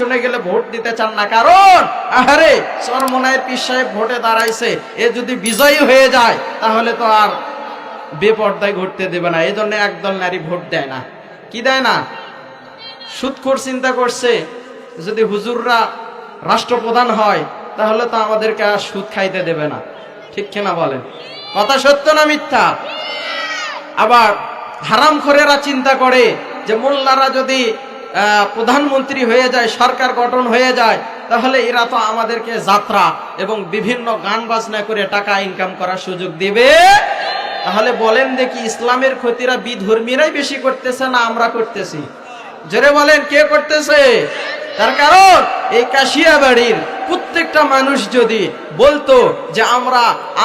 শুনে গেলে ভোট দিতে চান না। কারণ আরে চরমনায়ের পীর সাহেব ভোটে দাঁড়াইছে। এ যদি বিজয়ী হয়ে যায়, তাহলে তো আর বেপর্দায় ঘটতে দেবে না। এই জন্য একদল নারী ভোট দেয় না। কি দেয় না? সুদখোর চিন্তা করছে, যদি হুজুররা রাষ্ট্রপ্রধান হয়, তাহলে তো আমাদেরকে আর সুদ খাইতে দেবে না। ঠিক কিনা বলেন? কথা সত্য না মিথ্যা? আবার হারাম খোরেরা চিন্তা করে যে মোল্লারা যদি প্রধানমন্ত্রী হয়ে যায়, সরকার গঠন হয়ে যায়, তাহলে এরা তো আমাদেরকে যাত্রা এবং বিভিন্ন গান বাজনা করে টাকা ইনকাম করার সুযোগ দেবে। তাহলে বলেন দেখি, ইসলামের ক্ষতিরা বিধর্মীরাই বেশি করতেছে না আমরা করতেছি? জোরে বলেন, কে করতেছে? তার কারণ, এই কাশিয়া বাড়ির প্রত্যেকটা মানুষ যদি বলতো যে আমরা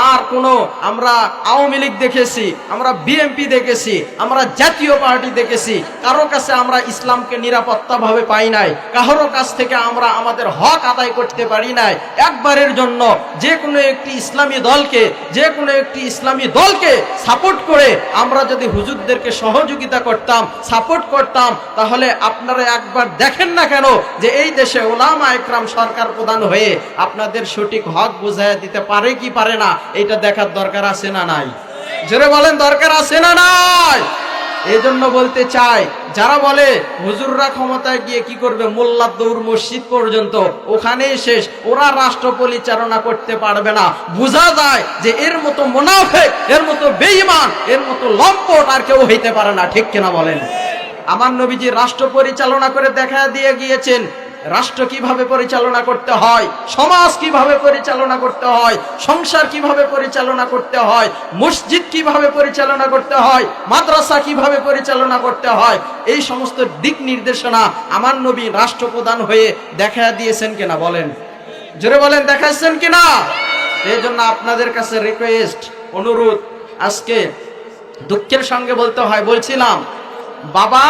আর কোনো, আমরা আওয়ামী লীগ দেখেছি, আমরা বিএনপি দেখেছি, আমরা জাতীয় পার্টি দেখেছি, কারও কাছে আমরা ইসলামকে নিরাপত্তা ভাবে পাই নাই কারোর কাছ থেকে আমরা আমাদের হক আদায় করতে পারি নাই, একবারের জন্য যে কোনো একটি ইসলামী দলকে, যে কোনো একটি ইসলামী দলকে সাপোর্ট করে আমরা যদি হুজুরদেরকে সহযোগিতা করতাম, সাপোর্ট করতাম, তাহলে আপনারা একবার দেখেন না কেন যে এই দেশে ওলামা একরাম সরকার প্রধান হয়ে আপনাদের সঠিক হক বুঝাইয়া দিতে পারে কি পারে না, এটা দেখার দরকার আছে না নাই? জোরে বলেন, দরকার আছে না নাই? এই জন্য বলতে চাই, যারা বলে হুজুররা ক্ষমতায় গিয়ে কি করবে মোল্লা দৌড় মসজিদ পর্যন্ত, ওখানেই শেষ, ওরা রাষ্ট্র পরিচালনা করতে পারবে না। বোঝা যায় যে এর মতো মোনাফেক, এর মতো বেইমান এর মতো লম্পট আর কেউ হইতে পারে না, ঠিক কিনা বলেন? আমার নবীজি রাষ্ট্র পরিচালনা করে দেখা দিয়ে গিয়েছেন রাষ্ট্র কীভাবে পরিচালনা করতে হয়, সমাজ কীভাবে পরিচালনা করতে হয়, সংসার কীভাবে পরিচালনা করতে হয়, মসজিদ কীভাবে পরিচালনা করতে হয়, মাদ্রাসা কীভাবে পরিচালনা করতে হয়, এই সমস্ত দিক নির্দেশনা আমার নবী রাষ্ট্রপ্রধান হয়ে দেখা দিয়েছেন কিনা বলেন। জোরে বলেন দেখাচ্ছেন কিনা? এই জন্য আপনাদের কাছে রিকোয়েস্ট অনুরোধ, আজকে দুঃখের সঙ্গে বলতে হয়, বলছিলাম, বাবা